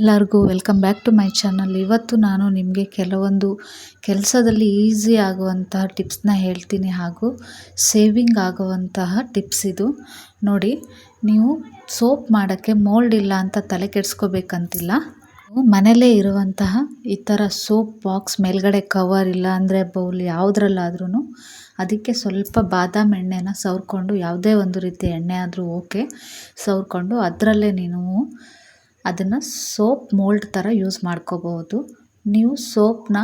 ಎಲ್ಲರಿಗೂ welcome back to my channel. ಇವತ್ತು ನಾನು ನಿಮಗೆ ಕೆಲವೊಂದು ಕೆಲಸದಲ್ಲಿ ಈಸಿ ಆಗುವಂತಹ ಟಿಪ್ಸ್ನ ಹೇಳ್ತೀನಿ ಹಾಗೂ ಸೇವಿಂಗ್ ಆಗುವಂತಹ ಟಿಪ್ಸ್ ಇದು. ನೋಡಿ, ನೀವು ಸೋಪ್ ಮಾಡೋಕ್ಕೆ ಮೋಲ್ಡ್ ಇಲ್ಲ ಅಂತ ತಲೆ ಕೆಡಿಸ್ಕೋಬೇಕಂತಿಲ್ಲ. ಮನೆಯಲ್ಲೇ ಇರುವಂತಹ ಈ ಥರ ಸೋಪ್ ಬಾಕ್ಸ್ ಮೇಲ್ಗಡೆ ಕವರ್ ಇಲ್ಲ ಅಂದರೆ ಬೌಲ್ ಯಾವುದ್ರಲ್ಲಾದ್ರೂ ಅದಕ್ಕೆ ಸ್ವಲ್ಪ ಬಾದಾಮಿ ಎಣ್ಣೆನ ಸವರ್ಕೊಂಡು, ಯಾವುದೇ ಒಂದು ರೀತಿ ಎಣ್ಣೆ ಆದರೂ ಓಕೆ, ಸವರ್ಕೊಂಡು ಅದರಲ್ಲೇ ನೀವು ಅದನ್ನು ಸೋಪ್ ಮೋಲ್ಡ್ ಥರ ಯೂಸ್ ಮಾಡ್ಕೋಬಹುದು. ನೀವು ಸೋಪ್ನ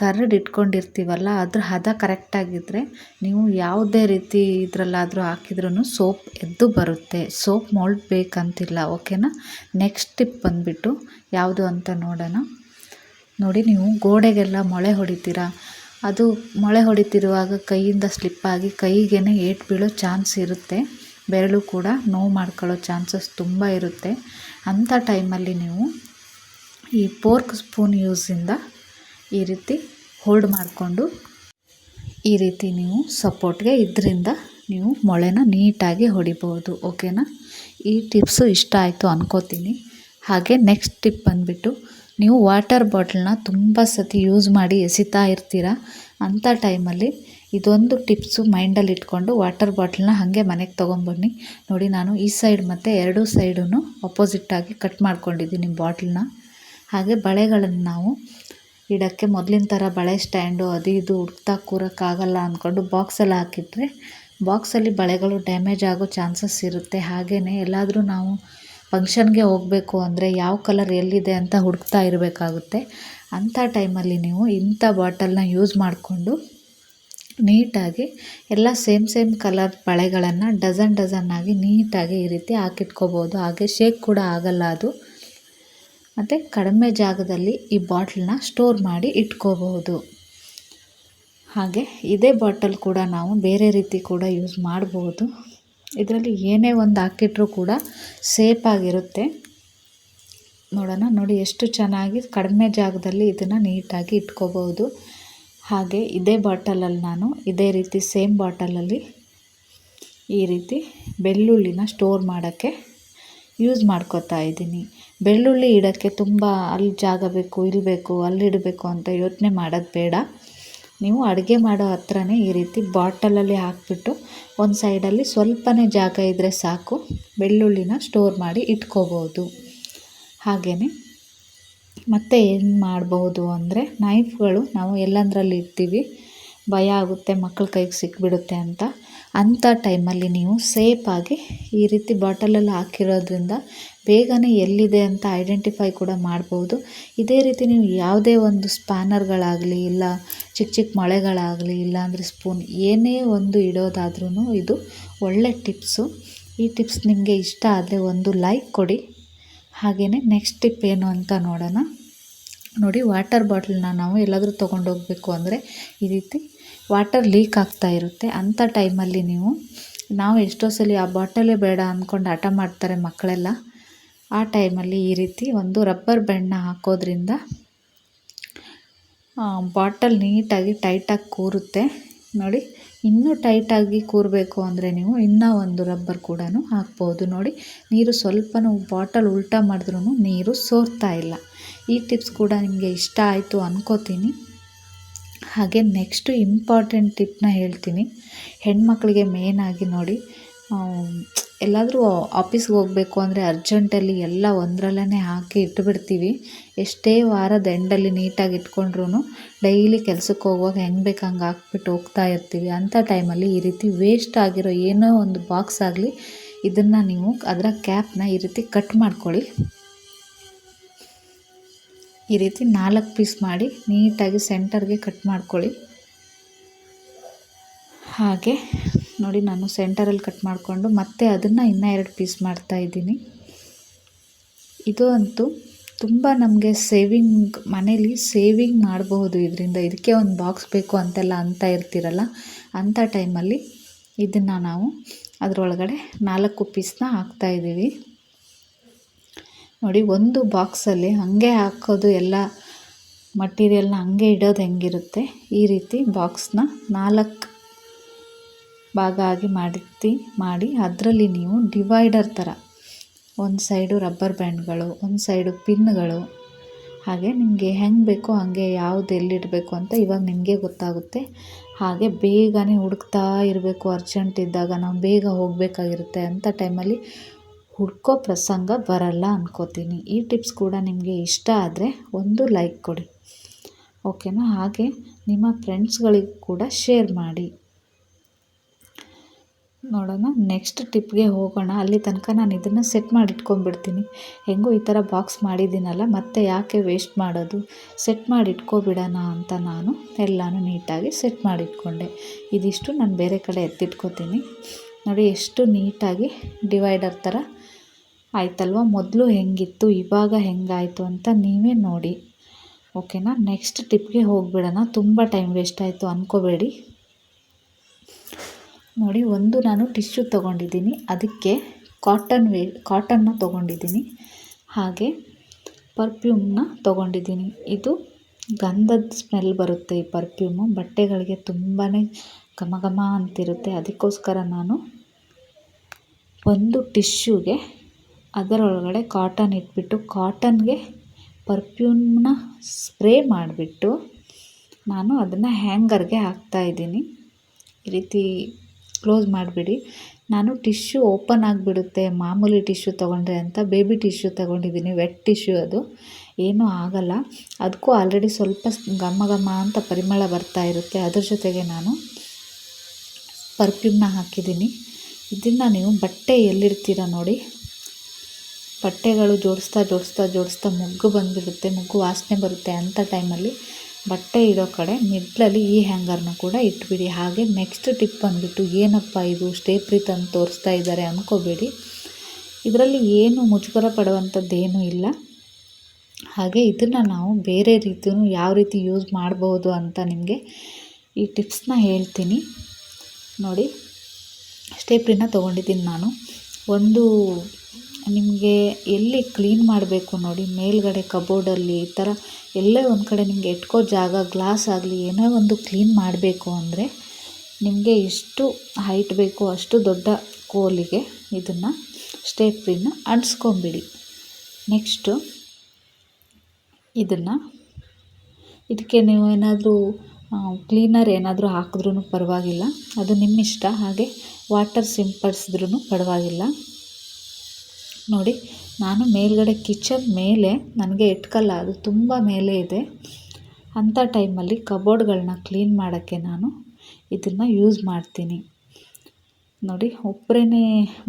ಕರಡಿ ಇಟ್ಕೊಂಡಿರ್ತೀವಲ್ಲ, ಅದ್ರ ಹದ ಕರೆಕ್ಟಾಗಿದ್ದರೆ ನೀವು ಯಾವುದೇ ರೀತಿ ಇದರಲ್ಲಾದರೂ ಹಾಕಿದ್ರೂ ಸೋಪ್ ಎದ್ದು ಬರುತ್ತೆ. ಸೋಪ್ ಮೋಲ್ಡ್ ಬೇಕಂತಿಲ್ಲ, ಓಕೆನಾ? ನೆಕ್ಸ್ಟ್ ಟಿಪ್ ಬಂದುಬಿಟ್ಟು ಯಾವುದು ಅಂತ ನೋಡೋಣ. ನೋಡಿ, ನೀವು ಗೋಡೆಗೆಲ್ಲ ಮೊಳೆ ಹೊಡಿತೀರಾ? ಅದು ಮೊಳೆ ಹೊಡಿತಿರುವಾಗ ಕೈಯಿಂದ ಸ್ಲಿಪ್ಪಾಗಿ ಕೈಗೇ ಏಟು ಬೀಳೋ ಚಾನ್ಸ್ ಇರುತ್ತೆ. ಬೆರಳು ಕೂಡ ನೋವು ಮಾಡ್ಕೊಳ್ಳೋ ಚಾನ್ಸಸ್ ತುಂಬ ಇರುತ್ತೆ. ಅಂಥ ಟೈಮಲ್ಲಿ ನೀವು ಈ ಪೋರ್ಕ್ ಸ್ಪೂನ್ ಯೂಸಿಂದ ಈ ರೀತಿ ಹೋಲ್ಡ್ ಮಾಡಿಕೊಂಡು ಈ ರೀತಿ ನೀವು ಸಪೋರ್ಟ್ಗೆ ಇದರಿಂದ ನೀವು ಮೊಳೆನ ನೀಟಾಗಿ ಹೊಡಿಬೋದು ಓಕೆನಾ ಈ ಟಿಪ್ಸು ಇಷ್ಟ ಆಯಿತು ಅನ್ಕೋತೀನಿ. ಹಾಗೆ ನೆಕ್ಸ್ಟ್ ಟಿಪ್ ಬಂದುಬಿಟ್ಟು ನೀವು ವಾಟರ್ ಬಾಟಲ್ನ ತುಂಬ ಸತಿ ಯೂಸ್ ಮಾಡಿ ಎಸಿತಾ ಇರ್ತೀರ ಅಂಥ ಟೈಮಲ್ಲಿ ಇದೊಂದು ಟಿಪ್ಸು ಮೈಂಡಲ್ಲಿ ಇಟ್ಕೊಂಡು ವಾಟರ್ ಬಾಟ್ಲನ್ನ ಹಾಗೆ ಮನೆಗೆ ತೊಗೊಂಬನ್ನಿ ನೋಡಿ, ನಾನು ಈ ಸೈಡ್ ಮತ್ತು ಎರಡೂ ಸೈಡೂ ಅಪೋಸಿಟ್ಟಾಗಿ ಕಟ್ ಮಾಡ್ಕೊಂಡಿದ್ದೀನಿ ಬಾಟ್ಲನ್ನ ಹಾಗೆ ಬಳೆಗಳನ್ನು ನಾವು ಇಡೋಕ್ಕೆ ಮೊದಲಿನ ಥರ ಬಳೆ ಸ್ಟ್ಯಾಂಡು ಅದು ಇದು ಹುಡ್ತಾ ಕೂರೋಕ್ಕಾಗಲ್ಲ ಅಂದ್ಕೊಂಡು ಬಾಕ್ಸಲ್ಲಿ ಹಾಕಿದರೆ ಬಾಕ್ಸಲ್ಲಿ ಬಳೆಗಳು ಡ್ಯಾಮೇಜ್ ಆಗೋ ಚಾನ್ಸಸ್ ಇರುತ್ತೆ. ಹಾಗೆಯೇ ಎಲ್ಲಾದರೂ ನಾವು ಫಂಕ್ಷನ್ಗೆ ಹೋಗಬೇಕು ಅಂದರೆ ಯಾವ ಕಲರ್ ಎಲ್ಲಿದೆ ಅಂತ ಹುಡುಕ್ತಾ ಇರಬೇಕಾಗುತ್ತೆ. ಅಂಥ ಟೈಮಲ್ಲಿ ನೀವು ಇಂಥ ಬಾಟಲ್ನ ಯೂಸ್ ಮಾಡಿಕೊಂಡು ನೀಟಾಗಿ ಎಲ್ಲ ಸೇಮ್ ಸೇಮ್ ಕಲರ್ ಬಳೆಗಳನ್ನು ಡಜನ್ ಡಜನ್ ಆಗಿ ನೀಟಾಗಿ ಈ ರೀತಿ ಹಾಕಿಟ್ಕೋಬೋದು. ಹಾಗೆ ಶೇಕ್ ಕೂಡ ಆಗಲ್ಲ ಅದು. ಮತ್ತು ಕಡಿಮೆ ಜಾಗದಲ್ಲಿ ಈ ಬಾಟ್ಲನ್ನ ಸ್ಟೋರ್ ಮಾಡಿ ಇಟ್ಕೋಬಹುದು ಹಾಗೆ ಇದೇ ಬಾಟಲ್ ಕೂಡ ನಾವು ಬೇರೆ ರೀತಿ ಕೂಡ ಯೂಸ್ ಮಾಡ್ಬೋದು. ಇದರಲ್ಲಿ ಏನೇ ಒಂದು ಹಾಕಿಟ್ರೂ ಕೂಡ ಸೇಫಾಗಿರುತ್ತೆ ನೋಡೋಣ, ನೋಡಿ ಎಷ್ಟು ಚೆನ್ನಾಗಿ ಕಡಿಮೆ ಜಾಗದಲ್ಲಿ ಇದನ್ನು ನೀಟಾಗಿ ಇಟ್ಕೋಬೋದು. ಹಾಗೆ ಇದೇ ಬಾಟಲಲ್ಲಿ ನಾನು, ಇದೇ ರೀತಿ ಸೇಮ್ ಬಾಟಲಲ್ಲಿ ಈ ರೀತಿ ಬೆಳ್ಳುಳ್ಳಿನ ಸ್ಟೋರ್ ಮಾಡೋಕ್ಕೆ ಯೂಸ್ ಮಾಡ್ಕೋತಾ ಇದ್ದೀನಿ. ಬೆಳ್ಳುಳ್ಳಿ ಇಡೋಕ್ಕೆ ತುಂಬ ಅಲ್ಲಿ ಜಾಗ ಬೇಕು, ಇಲ್ಲಿ ಬೇಕು, ಅಲ್ಲಿ ಇಡಬೇಕು ಅಂತ ಯೋಚನೆ ಮಾಡೋದು ಬೇಡ. ನೀವು ಅಡುಗೆ ಮಾಡೋ ಹತ್ರನೇ ಈ ರೀತಿ ಬಾಟಲಲ್ಲಿ ಹಾಕಿಬಿಟ್ಟು ಒಂದು ಸೈಡಲ್ಲಿ ಸ್ವಲ್ಪನೇ ಜಾಗ ಇದ್ದರೆ ಸಾಕು, ಬೆಳ್ಳುಳ್ಳಿನ ಸ್ಟೋರ್ ಮಾಡಿ ಇಟ್ಕೋಬೋದು. ಹಾಗೆಯೇ ಮತ್ತು ಏನು ಮಾಡಬಹುದು ಅಂದರೆ ನೈಫ್ಗಳು ನಾವು ಎಲ್ಲೆಂದ್ರಲ್ಲಿ ಇರ್ತೀವಿ ಭಯ ಆಗುತ್ತೆ ಮಕ್ಕಳ ಕೈಗೆ ಸಿಕ್ಕಿಬಿಡುತ್ತೆ ಅಂತ. ಅಂಥ ಟೈಮಲ್ಲಿ ನೀವು ಸೇಫಾಗಿ ಈ ರೀತಿ ಬಾಟಲಲ್ಲಿ ಹಾಕಿರೋದ್ರಿಂದ ಬೇಗನೆ ಎಲ್ಲಿದೆ ಅಂತ ಐಡೆಂಟಿಫೈ ಕೂಡ ಮಾಡ್ಬೋದು ಇದೇ ರೀತಿ ನೀವು ಯಾವುದೇ ಒಂದು ಸ್ಪ್ಯಾನರ್ಗಳಾಗಲಿ ಇಲ್ಲ ಚಿಕ್ಕ ಚಿಕ್ಕ ಮೊಳೆಗಳಾಗಲಿ ಇಲ್ಲಾಂದರೆ ಸ್ಪೂನ್ ಏನೇ ಒಂದು ಇಡೋದಾದ್ರೂ ಇದು ಒಳ್ಳೆ ಟಿಪ್ಸು ಈ ಟಿಪ್ಸ್ ನಿಮಗೆ ಇಷ್ಟ ಆದರೆ ಒಂದು ಲೈಕ್ ಕೊಡಿ. ಹಾಗೆಯೇ ನೆಕ್ಸ್ಟ್ ಟಿಪ್ ಏನು ಅಂತ ನೋಡೋಣ. ನೋಡಿ ವಾಟರ್ ಬಾಟ್ಲನ್ನ ನಾವು ಎಲ್ಲಾದರೂ ತೊಗೊಂಡೋಗಬೇಕು ಅಂದರೆ ಈ ರೀತಿ ವಾಟರ್ ಲೀಕ್ ಆಗ್ತಾ ಇರುತ್ತೆ. ಅಂಥ ಟೈಮಲ್ಲಿ ನೀವು, ನಾವು ಎಷ್ಟೋ ಸಲ ಆ ಬಾಟಲೇ ಬೇಡ ಅಂದ್ಕೊಂಡು ಹಠ ಮಾಡ್ತಾರೆ ಮಕ್ಕಳೆಲ್ಲ. ಆ ಟೈಮಲ್ಲಿ ಈ ರೀತಿ ಒಂದು ರಬ್ಬರ್ ಬ್ಯಾಂಡ್ನ ಹಾಕೋದ್ರಿಂದ ಬಾಟಲ್ ನೀಟಾಗಿ ಟೈಟಾಗಿ ಕೂರುತ್ತೆ. ನೋಡಿ ಇನ್ನೂ ಟೈಟಾಗಿ ಕೂರಬೇಕು ಅಂದರೆ ನೀವು ಇನ್ನೂ ಒಂದು ರಬ್ಬರ್ ಕೂಡ ಹಾಕ್ಬೋದು. ನೋಡಿ, ನೀರು ಸ್ವಲ್ಪನೂ ಬಾಟಲ್ ಉಲ್ಟಾ ಮಾಡಿದ್ರೂ ನೀರು ಸೋರ್ತಾ ಇಲ್ಲ. ಈ ಟಿಪ್ಸ್ ಕೂಡ ನಿಮಗೆ ಇಷ್ಟ ಆಯಿತು ಅಂದ್ಕೋತೀನಿ ಹಾಗೆ ನೆಕ್ಸ್ಟು ಇಂಪಾರ್ಟೆಂಟ್ ಟಿಪ್ನ ಹೇಳ್ತೀನಿ. ಹೆಣ್ಮಕ್ಳಿಗೆ ಮೇನಾಗಿ ನೋಡಿ ಎಲ್ಲಾದರೂ ಆಫೀಸ್ಗೆ ಹೋಗಬೇಕು ಅಂದರೆ ಅರ್ಜೆಂಟಲ್ಲಿ ಎಲ್ಲ ಒಂದರಲ್ಲೇ ಹಾಕಿ ಇಟ್ಬಿಡ್ತೀವಿ. ಎಷ್ಟೇ ವಾರದ ಎಂಡಲ್ಲಿ ನೀಟಾಗಿ ಇಟ್ಕೊಂಡ್ರೂ ಡೈಲಿ ಕೆಲ್ಸಕ್ಕೆ ಹೋಗುವಾಗ ಹೆಂಗೆ ಬೇಕು ಹಂಗೆ ಹಾಕ್ಬಿಟ್ಟು ಹೋಗ್ತಾ ಇರ್ತೀವಿ. ಅಂಥ ಟೈಮಲ್ಲಿ ಈ ರೀತಿ ವೇಸ್ಟ್ ಆಗಿರೋ ಏನೋ ಒಂದು ಬಾಕ್ಸ್ ಆಗಲಿ ಇದನ್ನು ನೀವು ಅದರ ಕ್ಯಾಪ್ನ ಈ ರೀತಿ ಕಟ್ ಮಾಡ್ಕೊಳ್ಳಿ. ಈ ರೀತಿ ನಾಲ್ಕು ಪೀಸ್ ಮಾಡಿ ನೀಟಾಗಿ ಸೆಂಟರ್ಗೆ ಕಟ್ ಮಾಡ್ಕೊಳ್ಳಿ. ಹಾಗೆ ನೋಡಿ ನಾನು ಸೆಂಟರಲ್ಲಿ ಕಟ್ ಮಾಡಿಕೊಂಡು ಮತ್ತೆ ಅದನ್ನು ಇನ್ನೂ ಎರಡು ಪೀಸ್ ಮಾಡ್ತಾ ಇದ್ದೀನಿ. ಇದು ಅಂತೂ ತುಂಬ ನಮಗೆ ಸೇವಿಂಗ್ ಮನೇಲಿ ಸೇವಿಂಗ್ ಮಾಡಬಹುದು ಇದರಿಂದ. ಇದಕ್ಕೆ ಒಂದು ಬಾಕ್ಸ್ ಬೇಕು ಅಂತೆಲ್ಲ ಅಂತ ಇರ್ತೀರಲ್ಲ, ಅಂಥ ಟೈಮಲ್ಲಿ ಇದನ್ನು ನಾವು ಅದರೊಳಗಡೆ ನಾಲ್ಕು ಪೀಸ್ನ ಹಾಕ್ತಾಯಿದ್ದೀವಿ ನೋಡಿ ಒಂದು ಬಾಕ್ಸಲ್ಲಿ ಹಾಗೆ ಹಾಕೋದು ಎಲ್ಲ ಮಟೀರಿಯಲ್ನ ಹಾಗೆ ಇಡೋದು ಹೆಂಗಿರುತ್ತೆ, ಈ ರೀತಿ ಬಾಕ್ಸ್ನ ನಾಲ್ಕು ಭಾಗ ಆಗಿ ಮಾಡಿ ಮಾಡಿ ಅದರಲ್ಲಿ ನೀವು ಡಿವೈಡರ್ ಥರ. ಒಂದು ಸೈಡು ರಬ್ಬರ್ ಬ್ಯಾಂಡ್ಗಳು, ಒಂದು ಸೈಡು ಪಿನ್ಗಳು. ಹಾಗೆ ನಿಮಗೆ ಹೆಂಗೆ ಬೇಕೋ ಹಾಗೆ ಯಾವ್ದು ಎಲ್ಲಿಡಬೇಕು ಅಂತ ಇವಾಗ ನಿಮಗೆ ಗೊತ್ತಾಗುತ್ತೆ. ಹಾಗೆ ಬೇಗನೆ ಹುಡುಕ್ತಾ ಇರಬೇಕು ಅರ್ಜೆಂಟ್ ಇದ್ದಾಗ ನಾವು ಬೇಗ ಹೋಗಬೇಕಾಗಿರುತ್ತೆ ಅಂಥ ಟೈಮಲ್ಲಿ ಹುಡ್ಕೋ ಪ್ರಸಂಗ ಬರಲ್ಲ ಅನ್ಕೋತೀನಿ. ಈ ಟಿಪ್ಸ್ ಕೂಡ ನಿಮಗೆ ಇಷ್ಟ ಆದರೆ ಒಂದು ಲೈಕ್ ಕೊಡಿ. ಓಕೆನಾ? ಹಾಗೆ ನಿಮ್ಮ ಫ್ರೆಂಡ್ಸ್ಗಳಿಗೆ ಕೂಡ ಶೇರ್ ಮಾಡಿ. ನೋಡೋಣ ನೆಕ್ಸ್ಟ್ ಟಿಪ್ಗೆ ಹೋಗೋಣ. ಅಲ್ಲಿ ತನಕ ನಾನು ಇದನ್ನು ಸೆಟ್ ಮಾಡಿ ಇಟ್ಕೊಂಡ್ಬಿಡ್ತೀನಿ ಹೆಂಗೂ ಈ ಥರ ಬಾಕ್ಸ್ ಮಾಡಿದ್ದೀನಲ್ಲ, ಮತ್ತೆ ಯಾಕೆ ವೇಸ್ಟ್ ಮಾಡೋದು? ಸೆಟ್ ಮಾಡಿ ಇಟ್ಕೊಬಿಡೋಣ ಅಂತ ನಾನು ಎಲ್ಲನೂ ನೀಟಾಗಿ ಸೆಟ್ ಮಾಡಿ ಇಟ್ಕೊಂಡೆ ಇದಿಷ್ಟು ನಾನು ಬೇರೆ ಕಡೆ ಎತ್ತಿಟ್ಕೋತೀನಿ. ನೋಡಿ, ಎಷ್ಟು ನೀಟಾಗಿ ಡಿವೈಡರ್ ಥರ ಆಯ್ತಲ್ವ? ಮೊದಲು ಹೆಂಗಿತ್ತು, ಇವಾಗ ಹೆಂಗಾಯಿತು ಅಂತ ನೀವೇ ನೋಡಿ. ಓಕೆನಾ? ನೆಕ್ಸ್ಟ್ ಟಿಪ್ಗೆ ಹೋಗಿಬಿಡೋಣ. ತುಂಬ ಟೈಮ್ ವೇಸ್ಟ್ ಆಯಿತು ಅಂದ್ಕೋಬೇಡಿ ನೋಡಿ, ಒಂದು ನಾನು ಟಿಶ್ಯೂ ತೊಗೊಂಡಿದ್ದೀನಿ. ಅದಕ್ಕೆ ಕಾಟನ್ ವೇ ಕಾಟನ್ನ ತೊಗೊಂಡಿದ್ದೀನಿ. ಹಾಗೆ ಪರ್ಫ್ಯೂಮ್ನ ತೊಗೊಂಡಿದ್ದೀನಿ. ಇದು ಗಂಧದ ಸ್ಮೆಲ್ ಬರುತ್ತೆ ಈ ಪರ್ಫ್ಯೂಮು ಬಟ್ಟೆಗಳಿಗೆ ತುಂಬಾ ಘಮ ಘಮ ಅಂತಿರುತ್ತೆ. ಅದಕ್ಕೋಸ್ಕರ ನಾನು ಒಂದು ಟಿಶ್ಯೂಗೆ ಅದರೊಳಗಡೆ ಕಾಟನ್ ಇಟ್ಬಿಟ್ಟು ಕಾಟನ್ಗೆ ಪರ್ಫ್ಯೂಮ್ನ ಸ್ಪ್ರೇ ಮಾಡಿಬಿಟ್ಟು ನಾನು ಅದನ್ನು ಹ್ಯಾಂಗರ್ಗೆ ಹಾಕ್ತಾಯಿದ್ದೀನಿ ಈ ರೀತಿ ಕ್ಲೋಸ್ ಮಾಡಿಬಿಡಿ. ನಾನು ಟಿಶ್ಯೂ ಓಪನ್ ಆಗಿಬಿಡುತ್ತೆ. ಮಾಮೂಲಿ ಟಿಶ್ಯೂ ತೊಗೊಂಡ್ರೆ ಅಂತ ಬೇಬಿ ಟಿಶ್ಯೂ ತೊಗೊಂಡಿದ್ದೀನಿ. ವೆಟ್ ಟಿಶ್ಯೂ ಅದು. ಏನೂ ಆಗಲ್ಲ. ಅದಕ್ಕೂ ಆಲ್ರೆಡಿ ಸ್ವಲ್ಪ ಘಮ ಘಮ ಅಂತ ಪರಿಮಳ ಬರ್ತಾ ಇರುತ್ತೆ. ಅದ್ರ ಜೊತೆಗೆ ನಾನು ಪರ್ಫ್ಯೂಮ್ನ ಹಾಕಿದ್ದೀನಿ. ಇದನ್ನು ನೀವು ಬಟ್ಟೆ ಎಲ್ಲಿರ್ತೀರ ನೋಡಿ. ಬಟ್ಟೆಗಳು ಜೋಡಿಸ್ತಾ ಜೋಡಿಸ್ತಾ ಜೋಡಿಸ್ತಾ ಮುಗ್ಗು ಬಂದಿರುತ್ತೆ ಮುಗ್ಗು ವಾಸನೆ ಬರುತ್ತೆ ಅಂಥ ಟೈಮಲ್ಲಿ ಬಟ್ಟೆ ಇಡೋ ಕಡೆ ಮಿಡ್ಲಲ್ಲಿ ಈ ಹ್ಯಾಂಗರ್ನ ಕೂಡ ಇಟ್ಬಿಡಿ. ಹಾಗೆ ನೆಕ್ಸ್ಟ್ ಟಿಪ್ ಬಂದುಬಿಟ್ಟು, ಏನಪ್ಪ ಇದು? ಸ್ಟೇಪ್ರಿ ತಂದು ತೋರಿಸ್ತಾ ಇದ್ದಾರೆ ಅಂದ್ಕೋಬೇಡಿ ಇದರಲ್ಲಿ ಏನು ಮುಜುಗರ ಪಡುವಂಥದ್ದೇನೂ ಇಲ್ಲ. ಹಾಗೆ ಇದನ್ನು ನಾವು ಬೇರೆ ರೀತಿಯೂ ಯಾವ ರೀತಿ ಯೂಸ್ ಮಾಡ್ಬೋದು ಅಂತ ನಿಮಗೆ ಈ ಟಿಪ್ಸ್ನ ಹೇಳ್ತೀನಿ. ನೋಡಿ ಸ್ಟೇಪ್ರಿನ ತೊಗೊಂಡಿದ್ದೀನಿ ನಾನು. ಒಂದು ನಿಮಗೆ ಎಲ್ಲಿ ಕ್ಲೀನ್ ಮಾಡಬೇಕು ನೋಡಿ, ಮೇಲ್ಗಡೆ ಕಬೋರ್ಡಲ್ಲಿ ಈ ಥರ ಎಲ್ಲೇ ಒಂದು ಕಡೆ ನಿಮಗೆ ಇಟ್ಕೋ ಜಾಗ ಗ್ಲಾಸ್ ಆಗಲಿ, ಏನೋ ಒಂದು ಕ್ಲೀನ್ ಮಾಡಬೇಕು ಅಂದರೆ ನಿಮಗೆ ಎಷ್ಟು ಹೈಟ್ ಬೇಕು ಅಷ್ಟು ದೊಡ್ಡ ಕೋಲಿಗೆ ಇದನ್ನು ಸ್ಟೇಪ್ರಿನ ಅಂಟಿಸ್ಕೊಂಬಿಡಿ. ನೆಕ್ಸ್ಟು ಇದನ್ನು ಇದಕ್ಕೆ ನೀವು ಏನಾದರೂ ಕ್ಲೀನರ್ ಏನಾದರೂ ಹಾಕಿದ್ರೂ ಪರವಾಗಿಲ್ಲ. ಅದು ನಿಮ್ಮ ಇಷ್ಟ ಹಾಗೆ ವಾಟರ್ ಸಿಂಪಡಿಸಿದ್ರೂ ಪರವಾಗಿಲ್ಲ. ನೋಡಿ, ನಾನು ಮೇಲ್ಗಡೆ ಕಿಚನ್ ಮೇಲೆ, ನನಗೆ ಇಟ್ಕಲ್ಲ, ಅದು ತುಂಬ ಮೇಲೆ ಇದೆ. ಅಂಥ ಟೈಮಲ್ಲಿ ಕಬೋರ್ಡ್ಗಳನ್ನ ಕ್ಲೀನ್ ಮಾಡೋಕ್ಕೆ ನಾನು ಇದನ್ನು ಯೂಸ್ ಮಾಡ್ತೀನಿ. ನೋಡಿ ಒಬ್ಬರೇ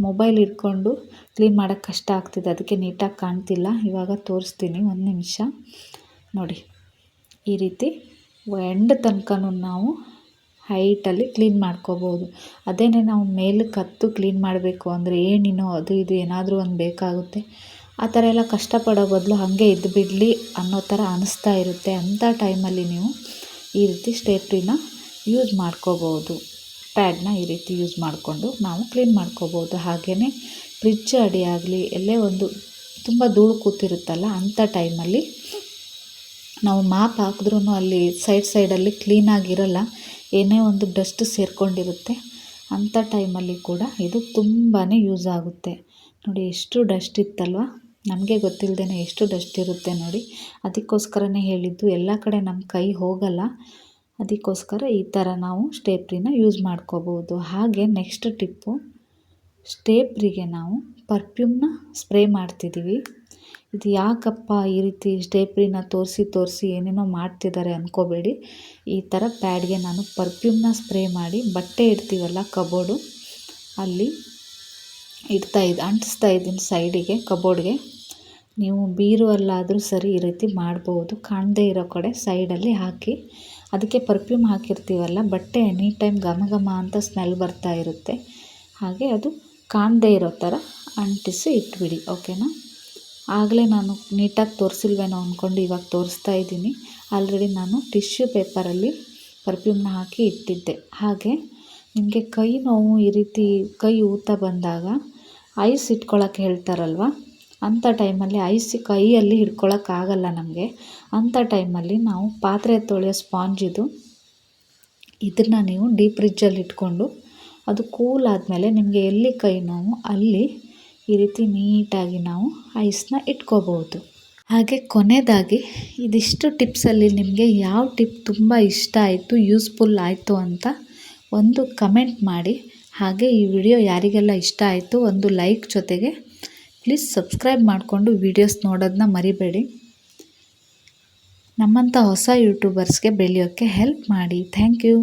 ಮೊಬೈಲ್ ಇಟ್ಕೊಂಡು ಕ್ಲೀನ್ ಮಾಡೋಕ್ಕೆ ಕಷ್ಟ ಆಗ್ತಿದೆ, ಅದಕ್ಕೆ ನೀಟಾಗಿ ಕಾಣ್ತಿಲ್ಲ. ಇವಾಗ ತೋರಿಸ್ತೀನಿ, ಒಂದು ನಿಮಿಷ. ನೋಡಿ, ಈ ರೀತಿ, ಎಂಡ್ ತನಕನೂ ನಾವು ಹೈಟಲ್ಲಿ ಕ್ಲೀನ್ ಮಾಡ್ಕೋಬೋದು. ಅದೇನೇ ನಾವು ಮೇಲಕ್ಕೆ ಹತ್ತು ಕ್ಲೀನ್ ಮಾಡಬೇಕು ಅಂದರೆ ಏನಿನೋ ಅದು ಇದು ಏನಾದರೂ ಒಂದು ಬೇಕಾಗುತ್ತೆ. ಆ ಥರ ಎಲ್ಲ ಕಷ್ಟಪಡೋ ಬದಲು ಹಾಗೆ ಇದ್ದು ಬಿಡಲಿ ಅನ್ನೋ ಥರ ಅನಿಸ್ತಾ ಇರುತ್ತೆ ಅಂಥ ಟೈಮಲ್ಲಿ ನೀವು ಈ ರೀತಿ ಸ್ಟೇಪ್ರಿನ ಯೂಸ್ ಮಾಡ್ಕೋಬೋದು. ಪ್ಯಾಡ್ನ ಈ ರೀತಿ ಯೂಸ್ ಮಾಡಿಕೊಂಡು ನಾವು ಕ್ಲೀನ್ ಮಾಡ್ಕೋಬೋದು. ಹಾಗೆಯೇ ಫ್ರಿಜ್ ಅಡಿ ಆಗಲಿ, ಎಲ್ಲೇ ಒಂದು ತುಂಬ ಧೂಳು ಕೂತಿರುತ್ತಲ್ಲ ಅಂಥ ಟೈಮಲ್ಲಿ ನಾವು ಮಾಪ್ ಹಾಕಿದ್ರೂ ಅಲ್ಲಿ ಸೈಡ್ ಸೈಡಲ್ಲಿ ಕ್ಲೀನಾಗಿರಲ್ಲ ಏನೇ ಒಂದು ಡಸ್ಟ್ ಸೇರಿಕೊಂಡಿರುತ್ತೆ, ಅಂಥ ಟೈಮಲ್ಲಿ ಕೂಡ ಇದು ತುಂಬಾ ಯೂಸ್ ಆಗುತ್ತೆ. ನೋಡಿ, ಎಷ್ಟು ಡಸ್ಟ್ ಇತ್ತಲ್ವ? ನಮಗೆ ಗೊತ್ತಿಲ್ಲದೇ ಎಷ್ಟು ಡಸ್ಟ್ ಇರುತ್ತೆ ನೋಡಿ. ಅದಕ್ಕೋಸ್ಕರನೇ ಹೇಳಿದ್ದು, ಎಲ್ಲ ಕಡೆ ನಮ್ಮ ಕೈ ಹೋಗಲ್ಲ. ಅದಕ್ಕೋಸ್ಕರ ಈ ಥರ ನಾವು ಸ್ಟೇಪ್ರಿನ ಯೂಸ್ ಮಾಡ್ಕೋಬೋದು. ಹಾಗೆ ನೆಕ್ಸ್ಟ್ ಟಿಪ್ಪು, ಸ್ಟೇಪ್ರಿಗೆ ನಾವು ಪರ್ಫ್ಯೂಮ್ನ ಸ್ಪ್ರೇ ಮಾಡ್ತಿದ್ದೀವಿ. ಇದು ಯಾಕಪ್ಪ ಈ ರೀತಿ ಸ್ಟೇಪ್ರಿನ ತೋರಿಸಿ ತೋರಿಸಿ ಏನೇನೋ ಮಾಡ್ತಿದ್ದಾರೆ ಅಂದ್ಕೋಬೇಡಿ ಈ ಥರ ಪ್ಯಾಡ್ಗೆ ನಾನು ಪರ್ಫ್ಯೂಮ್ನ ಸ್ಪ್ರೇ ಮಾಡಿ ಬಟ್ಟೆ ಇಡ್ತೀವಲ್ಲ ಕಬೋರ್ಡು, ಅಲ್ಲಿ ಇಡ್ತಾ ಇದ್ದು ಅಂಟಿಸ್ತಾ ಇದ್ದೀನಿ ಸೈಡಿಗೆ, ಕಬೋರ್ಡ್ಗೆ. ನೀವು ಬೀರುವಲ್ಲಾದರೂ ಸರಿ ಈ ರೀತಿ ಮಾಡ್ಬೋದು. ಕಾಣದೇ ಇರೋ ಕಡೆ ಸೈಡಲ್ಲಿ ಹಾಕಿ. ಅದಕ್ಕೆ ಪರ್ಫ್ಯೂಮ್ ಹಾಕಿರ್ತೀವಲ್ಲ, ಬಟ್ಟೆ ಎನಿ ಟೈಮ್ ಘಮ ಘಮ ಅಂತ ಸ್ಮೆಲ್ ಬರ್ತಾ ಇರುತ್ತೆ. ಹಾಗೆ ಅದು ಕಾಣದೇ ಇರೋ ಥರ ಅಂಟಿಸಿ ಇಟ್ಬಿಡಿ, ಓಕೆನಾ? ಆಗಲೇ ನಾನು ನೀಟಾಗಿ ತೋರಿಸಿಲ್ವೇನೋ ಅಂದ್ಕೊಂಡು ಇವಾಗ ತೋರಿಸ್ತಾ ಇದ್ದೀನಿ. ಆಲ್ರೆಡಿ ನಾನು ಟಿಶ್ಯೂ ಪೇಪರಲ್ಲಿ ಪರ್ಫ್ಯೂಮ್ನ ಹಾಕಿ ಇಟ್ಟಿದ್ದೆ. ಹಾಗೆ ನಿಮಗೆ ಕೈ ನೋವು ಈ ರೀತಿ ಕೈ ಊತ ಬಂದಾಗ ಐಸ್ ಇಟ್ಕೊಳಕ್ಕೆ ಹೇಳ್ತಾರಲ್ವ? ಅಂಥ ಟೈಮಲ್ಲಿ ಐಸ್ ಕೈಯಲ್ಲಿ ಹಿಡ್ಕೊಳಕ್ಕಾಗಲ್ಲ ನಮಗೆ. ಅಂಥ ಟೈಮಲ್ಲಿ ನಾವು ಪಾತ್ರೆ ತೊಳೆಯೋ ಸ್ಪಾಂಜ್ ಇದು, ಇದನ್ನು ನೀವು ಡೀಪ್ ಫ್ರಿಜ್ಜಲ್ಲಿ ಇಟ್ಕೊಂಡು ಅದು ಕೂಲ್ ಆದಮೇಲೆ ನಿಮಗೆ ಎಲ್ಲಿ ಕೈ ನೋವು ಅಲ್ಲಿ ಈ ರೀತಿ ನೀಟಾಗಿ ನಾವು ಐಸ್ನ ಇಟ್ಕೋಬಹುದು ಹಾಗೆ ಕೊನೆಯದಾಗಿ ಇದಿಷ್ಟು ಟಿಪ್ಸಲ್ಲಿ ನಿಮಗೆ ಯಾವ ಟಿಪ್ ತುಂಬ ಇಷ್ಟ ಆಯಿತು, ಯೂಸ್ಫುಲ್ ಆಯಿತು ಅಂತ ಒಂದು ಕಮೆಂಟ್ ಮಾಡಿ. ಹಾಗೆ ಈ ವಿಡಿಯೋ ಯಾರಿಗೆಲ್ಲ ಇಷ್ಟ ಆಯಿತು ಒಂದು ಲೈಕ್ ಜೊತೆಗೆ ಪ್ಲೀಸ್ ಸಬ್ಸ್ಕ್ರೈಬ್ ಮಾಡಿಕೊಂಡು ವೀಡಿಯೋಸ್ ನೋಡೋದನ್ನ ಮರಿಬೇಡಿ. ನಮ್ಮಂಥ ಹೊಸ ಯೂಟ್ಯೂಬರ್ಸ್ಗೆ ಬೆಳೆಯೋಕ್ಕೆ ಹೆಲ್ಪ್ ಮಾಡಿ. Thank you.